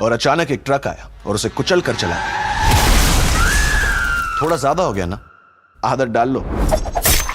और अचानक एक ट्रक आया और उसे कुचल कर चला गया थोड़ा ज्यादा हो गया ना आदत डाल लो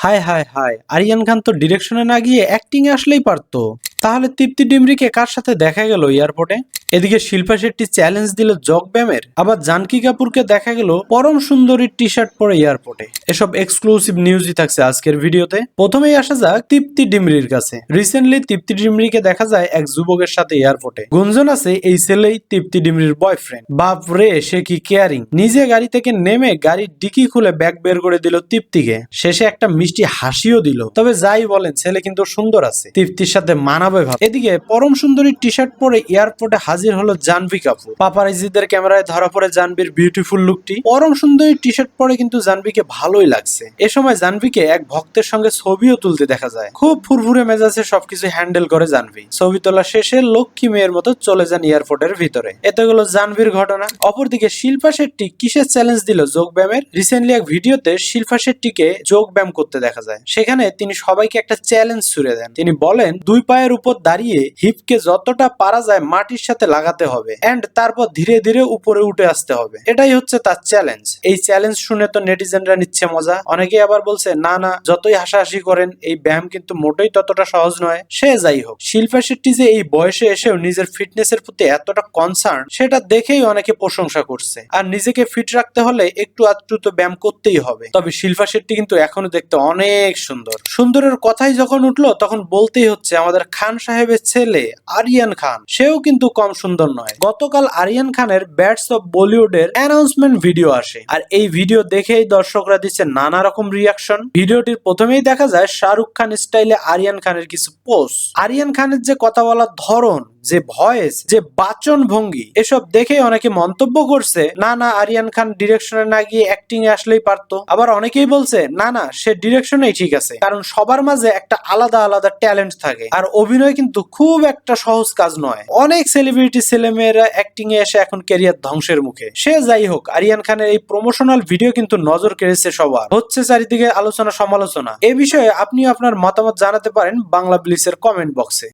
হায় হায় হায় আরিয়ান খান তো ডিরেকশনে না গিয়ে অ্যাক্টিং এ আসলেই পারতো তাহলে তৃপ্তি ডিমরিকে কার সাথে দেখা গেল এয়ারপোর্টে? এদিকে শিল্পা শেট্টি চ্যালেঞ্জ দিল জগ ব্যামের আবার জানকি কাপুরকে দেখা গেল পরম সুন্দরী টি শার্ট পরে এয়ারপোর্টে। এসব এক্সক্লুসিভ নিউজই থাকছে আজকের ভিডিওতে। প্রথমেই আসা যাক তৃপ্তি ডিমরির কাছে। রিসেন্টলি তৃপ্তি ডিমরিকে দেখা যায় এক যুবকের সাথে এয়ারপোর্টে। গুঞ্জন আছে, এই ছেলেই তৃপ্তি ডিমরির বয়ফ্রেন্ড বাপ রে, সে কি কেয়ারিং নিজে গাড়ি থেকে নেমে গাড়ির ডিকি খুলে ব্যাগ বের করে দিল তৃপ্তিকে। শেষে একটা মিষ্টি হাসিও দিল। তবে যাই বলেন, ছেলে কিন্তু সুন্দর আছে। তৃপ্তির সাথে মানাবে ভাব এদিকে পরম সুন্দরী টি শার্ট পরে এয়ারপোর্টে হাজির হলো জানভি কাপুর। পাপারাইজিদের ক্যামেরায় ধরা পড়ে জানভির বিউটিফুল লুকটি পরম সুন্দরী টি শার্ট পরে কিন্তু জানভিকে ভালোই লাগছে। এ সময় জানভিকে এক ভক্তের সঙ্গে ছবিও তুলতে দেখা যায়। খুব ফুরফুরে মেজাজে সবকিছু হ্যান্ডেল করে জানভি ছবি তোলা শেষে লক্ষ্মী মেয়ের মতো চলে যান এয়ারপোর্টের ভিতরে। এতে গেল জানভির ঘটনা। অপরদিকে শিল্পা শেট্টি কিসের চ্যালেঞ্জ দিল যোগ ব্যায়ামের রিসেন্টলি এক ভিডিওতে শিল্পা শেট্টিকে যোগ ব্যায়াম করতে দেখা যায়। সেখানে তিনি সবাইকে একটা চ্যালেঞ্জ ছুড়ে দেন। তিনি বলেন, দুই পায়ের উপর দাঁড়িয়ে হিপকে যতটা পারা যায় মাটির সাথে লাগাতে হবে এন্ড তারপর ধীরে ধীরে উপরে উঠে আসতে হবে। এটাই হচ্ছে তার চ্যালেঞ্জ এই চ্যালেঞ্জ শুনে তো নেটিজেনরা নিচ্ছে মজা। অনেকেই আবার বলছে, না না, যতই হাসাহাসি করেন, এই ব্যায়াম কিন্তু মোটেই ততটা সহজ নয়। সে যাই হোক। শিল্পা শেট্টি যে এই বয়সে এসেও নিজের ফিটনেস এর প্রতি এতটা কনসার্ন সেটা দেখেই অনেকে প্রশংসা করছে। আর নিজেকে ফিট রাখতে হলে একটু আধটু তো ব্যায়াম করতেই হবে। তবে শিল্পা শেট্টি কিন্তু এখনও দেখতে অনেক সুন্দর। সুন্দরের কথাই যখন উঠল, তখন বলতেই হচ্ছে, আমাদের খান সাহেবের ছেলে আরিয়ান খান। সেও কিন্তু কম সুন্দর নয়। গতকাল আরিয়ান খানের ব্যাটস অফ বলিউডের অ্যানাউন্সমেন্ট ভিডিও আসে। আর এই ভিডিও দেখেই দর্শকরা দিচ্ছে নানা রকম রিয়াকশন ভিডিওটির প্রথমেই দেখা যায় শাহরুখ খান স্টাইলে আরিয়ান খানের কিছু পোস্ট আরিয়ান খানের যে কথা বলার ধরন যে ভয়েস, যে বাচন ভঙ্গি এসব দেখে অনেকে মন্তব্য করছে, না না, আরিয়ান খান ডিরেকশনে না গিয়ে অ্যাক্টিং এ আসলেই পারতো। আবার অনেকেই বলছে, না না, সে ডিরেকশনেই ঠিক আছে। কারণ সবার মাঝে একটা আলাদা আলাদা ট্যালেন্ট থাকে। আর অভিনয় কিন্তু খুব একটা সহজ কাজ নয়। অনেক সেলিব্রিটি ছেলেমেয়েরা অ্যাক্টিং এ এসে এখন ক্যারিয়ার ধ্বংসের মুখে। সে যাই হোক, আরিয়ান খানের এই প্রমোশনাল ভিডিও কিন্তু নজর কেড়েছে সবার। হচ্ছে চারিদিকে আলোচনা সমালোচনা এ বিষয়ে আপনিও আপনার মতামত জানাতে পারেন বাংলা ব্লিসের কমেন্ট বক্সে